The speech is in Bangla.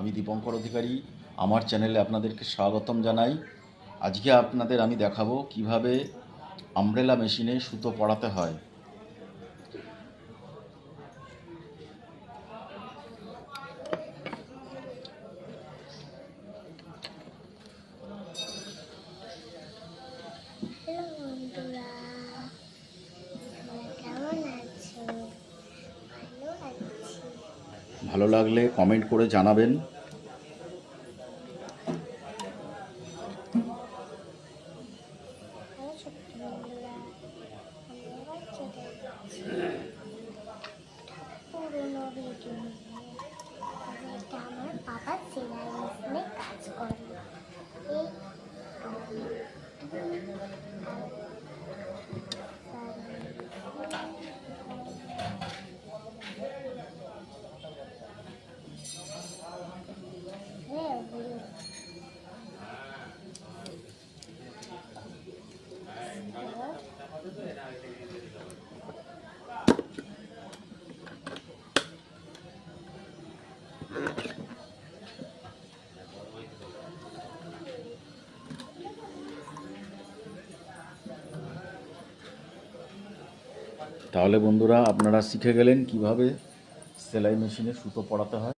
আমি দীপঙ্কর অধিকারী। আমার চ্যানেলে আপনাদেরকে স্বাগতম জানাই। আজকে আপনাদের আমি দেখাবো কীভাবে আমব্রেলা মেশিনে সুতো পড়াতে হয়। ভালো লাগলে কমেন্ট করে জানাবেন। পুরোনো তাহলে বন্ধুরা আপনারা শিখে গেলেন কীভাবে সেলাই মেশিনে সুতো পড়াতে হয়।